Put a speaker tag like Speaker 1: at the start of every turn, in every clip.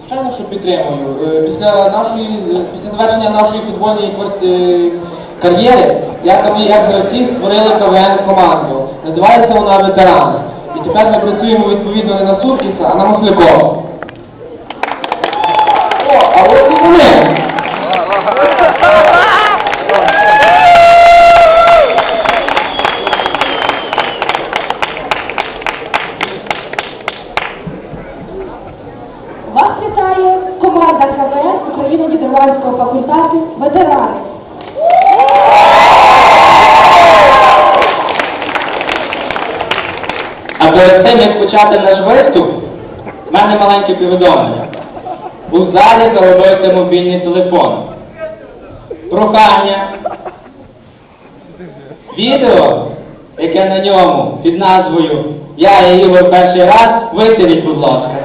Speaker 1: Звичайно, що підтримую. Е, Після нашої після завершення нашої футбольної е, кар'єри як та як екс-гравці створили КВН команду. Називається вона ветерани. І тепер ми працюємо відповідно не на Суркіса, а на Маслякова. О, а ось і вони!
Speaker 2: КВС Україно-Нідерландського факультету ветерани.
Speaker 1: А перед тим, як почати наш виступ, в мене маленьке повідомлення. У залі заробився мобільний телефон. Прохання. Відео, яке на ньому під назвою Я і Ігор перший раз, виставіть, будь ласка.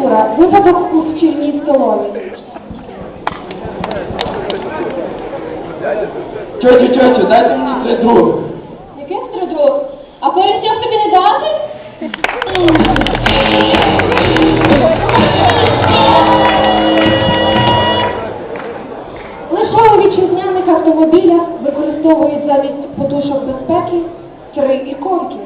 Speaker 2: Мініатюра. Випадок у шкільній столові.
Speaker 1: Тьотю, тьотю, дайте мені три друг.
Speaker 2: Яке стридру? А корінцях тобі не дати? Лише у вітчизняних автомобілях використовують замість подушок безпеки три іконки.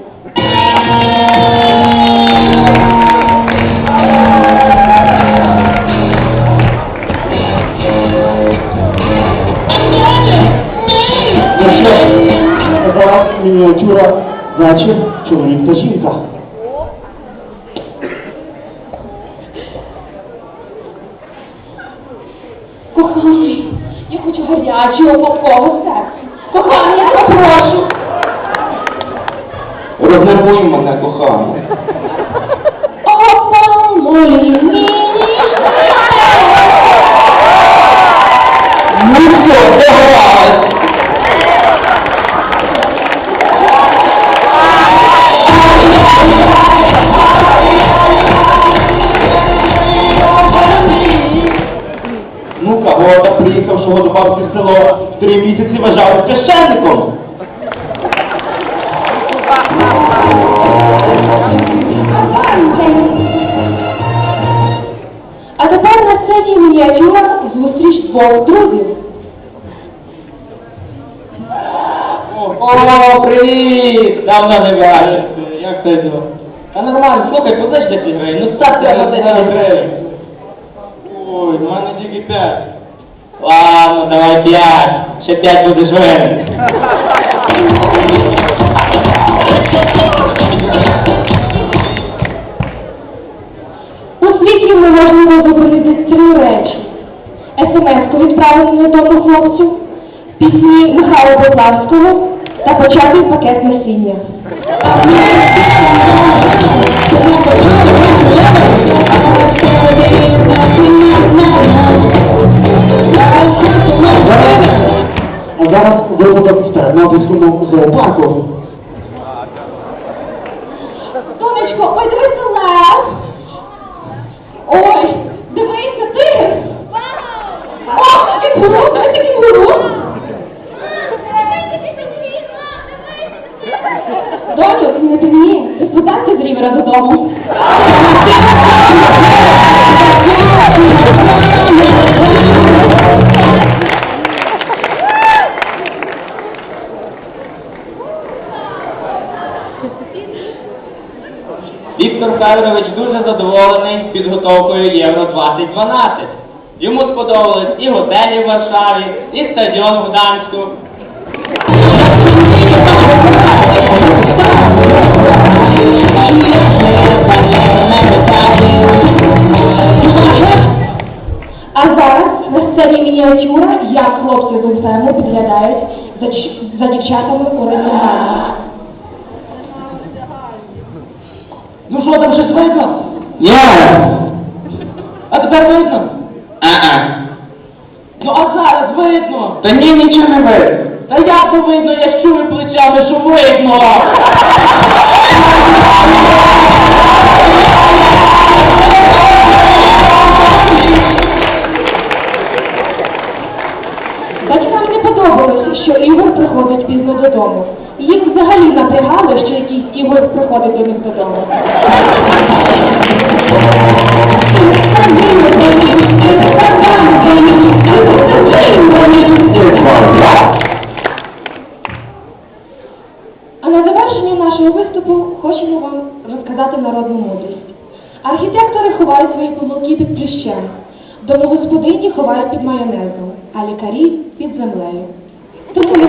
Speaker 3: Зараз мініатюра, значить, чоловік та жінка.
Speaker 2: Коханий, я хочу гарячого папкового сексу. Коханий, я попрошу.
Speaker 1: Рознервуй мене, кохана.
Speaker 2: Опа, мої
Speaker 1: в три місяці вважали священником.
Speaker 2: А тепер на сцені мініатюра зустріч двох друзів.
Speaker 1: О, привіт! Давно не бачив. Як ти йду? А нормально, слухай, позич 10 гривень. Ну так ти на 10 гривень. Ой, в мене тільки 5. Ладно, давай 5. Ще 5 будеш винен.
Speaker 2: У світі неможливо зупинити три речі. СМС-ку відправити недому хлопцю, пісні Михайла Бодлавського та початий пакет насіння. Сонечко, ой, дивися лев. Ой, дивися ти. О, кінгуру, дивися кінгуру. Дочу, ти не півні, депутатів з рівера додому.
Speaker 1: Віктор Федорович дуже задоволений підготовкою Євро 2012. Йому сподобались і готелі в Варшаві, і стадіон в Гданську.
Speaker 2: А зараз на сцені мініатюра, як хлопці з УФМу підглядають за, за дівчатами у ресторані.
Speaker 1: Ну що там щось видно? Ні. А тепер видно? А-а. Ну а зараз видно. Та ні, нічого не видно. Та як то видно, я чую плечами, що видно.
Speaker 2: Батькам не подобалося, що Ігор приходять пізно додому. Їх взагалі напрягало, що якийсь Ігор приходить до них додому. А на завершення нашого виступу хочемо вам розказати народну мудрість. Архітектори ховають свої помилки під плющем, домогосподині ховають під майонезом, а лікарі під землею. Тому